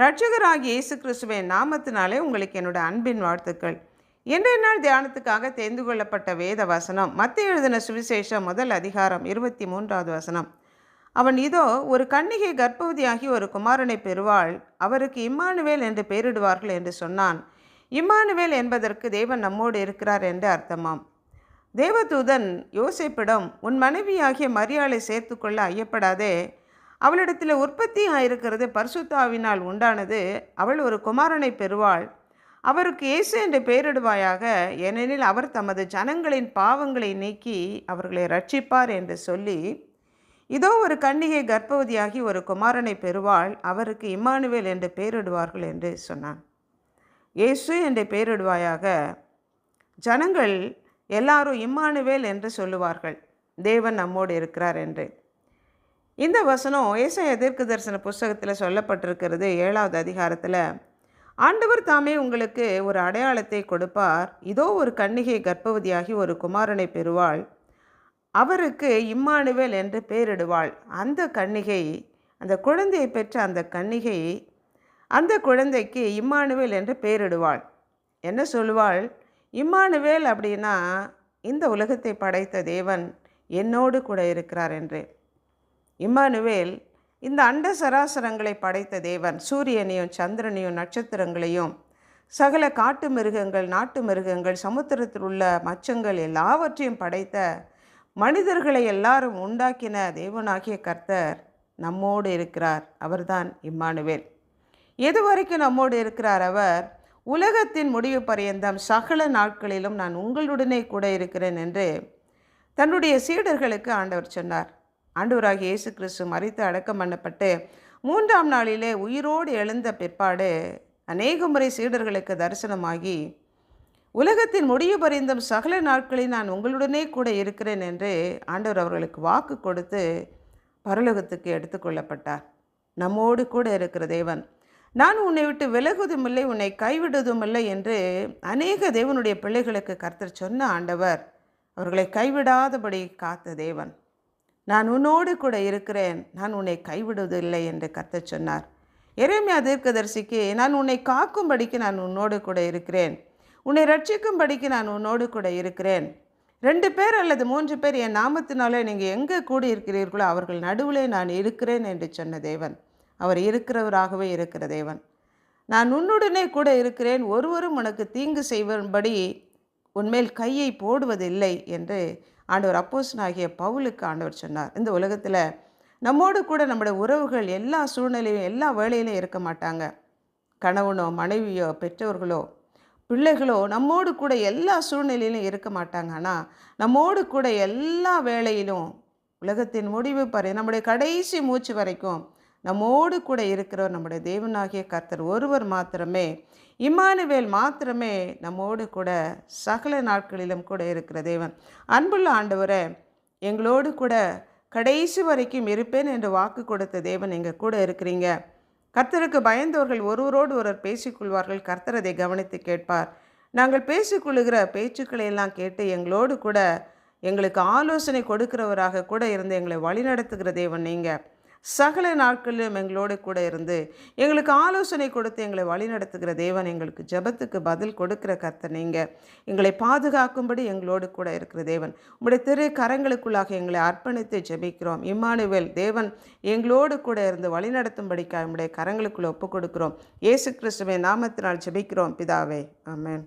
ரட்சகராகிய இயேசு கிறிஸ்துவின் நாமத்தினாலே உங்களுக்கு என்னோட அன்பின் வாழ்த்துக்கள். இன்றைய நாள் தியானத்துக்காக தெரிந்து கொள்ளப்பட்ட வேத வசனம் மத்திய எழுதின சுவிசேஷம் முதல் அதிகாரம் இருபத்தி மூன்றாவது வசனம். அவன் இதோ ஒரு கன்னிகை கர்ப்பவதியாகி ஒரு குமாரனை பெறுவாள். அவருக்கு இம்மானுவேல் என்று பெயரிடுவார்கள் என்று சொன்னான். இம்மானுவேல் என்பதற்கு தேவன் நம்மோடு இருக்கிறார் என்று அர்த்தமாம். தேவதூதன் யோசிப்பிடம் உன் மனைவியாகிய மரியாளை சேர்த்துக்கொள்ள ஐயப்படாதே. அவளிடத்தில் உற்பத்தி ஆயிருக்கிறது பரிசுத்தாவினால் உண்டானது. அவள் ஒரு குமாரனை பெறுவாள். அவருக்கு இயேசு என்று பெயரிடுவாயாக. ஏனெனில் அவர் தமது ஜனங்களின் பாவங்களை நீக்கி அவர்களை ரட்சிப்பார் என்று சொல்லி இதோ ஒரு கன்னிகை கர்ப்பவதியாகி ஒரு குமாரனை பெறுவாள். அவருக்கு இம்மானுவேல் என்று பெயரிடுவார்கள் என்று சொன்னான். இயேசு என்று பெயரிடுவாயாக. ஜனங்கள் எல்லாரும் இம்மானுவேல் என்று சொல்லுவார்கள். தேவன் நம்மோடு இருக்கிறார் என்று. இந்த வசனம் ஏசாய தீர்க்க தரிசன புஸ்தகத்தில் சொல்லப்பட்டிருக்கிறது ஏழாவது அதிகாரத்தில் ஆண்டவர் தாமே உங்களுக்கு ஒரு அடையாளத்தை கொடுப்பார். இதோ ஒரு கன்னிகை கர்ப்பவதியாகி ஒரு குமாரனை பெறுவாள். அவருக்கு இம்மானுவேல் என்று பெயரிடுவாள் அந்த கன்னிகை அந்த குழந்தையை பெற்ற அந்த கன்னிகை அந்த குழந்தைக்கு இம்மானுவேல் என்று பெயரிடுவாள் என்ன சொல்லுவாள்? இம்மானுவேல் அப்படின்னா இந்த உலகத்தை படைத்த தேவன் என்னோடு கூட இருக்கிறார் என்று இம்மானுவேல் இந்த அண்ட சராசரங்களை படைத்த தேவன் சூரியனையும் சந்திரனையும் நட்சத்திரங்களையும் சகல காட்டு மிருகங்கள் நாட்டு மிருகங்கள் சமுத்திரத்தில் உள்ள மச்சங்கள் எல்லாவற்றையும் படைத்த மனிதர்களை எல்லாரும் உண்டாக்கின தேவனாகிய கர்த்தர் நம்மோடு இருக்கிறார். அவர்தான் இம்மானுவேல். எது வரைக்கும் நம்மோடு இருக்கிறார் அவர்? உலகத்தின் முடிவு பரியந்தம் சகல நாட்களிலும் நான் உங்களுடனே கூட இருக்கிறேன் என்று தன்னுடைய சீடர்களுக்கு ஆண்டவர் சொன்னார். ஆண்டவராகிய இயேசு கிறிஸ்து மறித்து அடக்கம் பண்ணப்பட்டு மூன்றாம் நாளிலே உயிரோடு எழுந்த பிற்பாடு அநேக முறை சீடர்களுக்கு தரிசனமாகி உலகத்தின் முடிவு பரிந்தும் சகல நாட்களில் நான் உங்களுடனே கூட இருக்கிறேன் என்று ஆண்டவர் அவர்களுக்கு வாக்கு கொடுத்து பரலோகத்துக்கு எடுத்துக்கொள்ளப்பட்டார் நம்மோடு கூட இருக்கிற தேவன் நான் உன்னை விட்டு விலகுவதும் இல்லை உன்னை கைவிடுவதும் இல்லை என்று அநேக தேவனுடைய பிள்ளைகளுக்கு கர்த்தர் சொன்ன ஆண்டவர் அவர்களை கைவிடாதபடி காத்த தேவன். நான் உன்னோடு கூட இருக்கிறேன். நான் உன்னை கைவிடுவதில்லை என்று கத்த சொன்னார். எரேமியா தீர்க்கதரிசிக்கு நான் உன்னை காக்கும்படிக்கு நான் உன்னோடு கூட இருக்கிறேன். உன்னை ரட்சிக்கும்படிக்கு நான் உன்னோடு கூட இருக்கிறேன். ரெண்டு பேர் அல்லது மூன்று பேர் என் நாமத்தினாலே நீங்கள் எங்கே கூடியிருக்கிறீர்களோ அவர்கள் நடுவிலே நான் இருக்கிறேன் என்று சொன்ன தேவன். அவர் இருக்கிறவராகவே இருக்கிற தேவன். நான் உன்னுடனே கூட இருக்கிறேன். ஒருவரும் உனக்கு தீங்கு செய்வபடி உன்மேல் கையை போடுவதில்லை என்று ஆண்டவர் அப்போஸ்னாகிய பவுலுக்கு ஆண்டவர் சொன்னார். இந்த உலகத்தில் நம்மோடு கூட நம்முடைய உறவுகள் எல்லா சூழ்நிலையும் எல்லா வேலையிலையும் இருக்க மாட்டாங்க. கணவனோ மனைவியோ பெற்றோர்களோ பிள்ளைகளோ நம்மோடு கூட எல்லா சூழ்நிலையிலும் இருக்க மாட்டாங்க. ஆனால் நம்மோடு கூட எல்லா வேலையிலும் உலகத்தின் முடிவு பறை நம்முடைய கடைசி மூச்சு வரைக்கும் நம்மோடு கூட இருக்கிறவர் நம்முடைய தேவனாகிய கர்த்தர். ஒருவர் மாத்திரமே இம்மானுவேல் மாத்திரமே நம்மோடு கூட சகல நாட்களிலும் கூட இருக்கிற தேவன். அன்புள்ள ஆண்டவரை எங்களோடு கூட கடைசி வரைக்கும் இருப்பேன் என்று வாக்கு கொடுத்த தேவன் எங்கள் கூட இருக்கிறீங்க. கர்த்தருக்கு பயந்தவர்கள் ஒருவரோடு ஒருவர் பேசிக்கொள்வார்கள். கர்த்தர் அதை கவனித்து கேட்பார். நாங்கள் பேசிக்கொள்ளுகிற பேச்சுக்களை எல்லாம் கேட்டு எங்களோடு கூட எங்களுக்கு ஆலோசனை கொடுக்கிறவராக கூட இருந்து எங்களை வழிநடத்துகிற தேவன் நீங்கள் சகல நாட்களிலும் எங்களோடு கூட இருந்து எங்களுக்கு ஆலோசனை கொடுத்து எங்களை வழிநடத்துகிற தேவன் எங்களுக்கு ஜபத்துக்கு பதில் கொடுக்கிற கர்த்தர் நீங்கள் எங்களை பாதுகாக்கும்படி எங்களோடு கூட இருக்கிற தேவன். உங்களுடைய திரு கரங்களுக்குள்ளாக எங்களை அர்ப்பணித்து ஜெபிக்கிறோம். இம்மானுவேல் தேவன் எங்களோடு கூட இருந்து வழிநடத்தும்படிக்காக நம்முடைய கரங்களுக்குள்ளே ஒப்பு கொடுக்கிறோம் இயேசு கிறிஸ்துவை நாமத்தினால் ஜெபிக்கிறோம். பிதாவே ஆமேன்.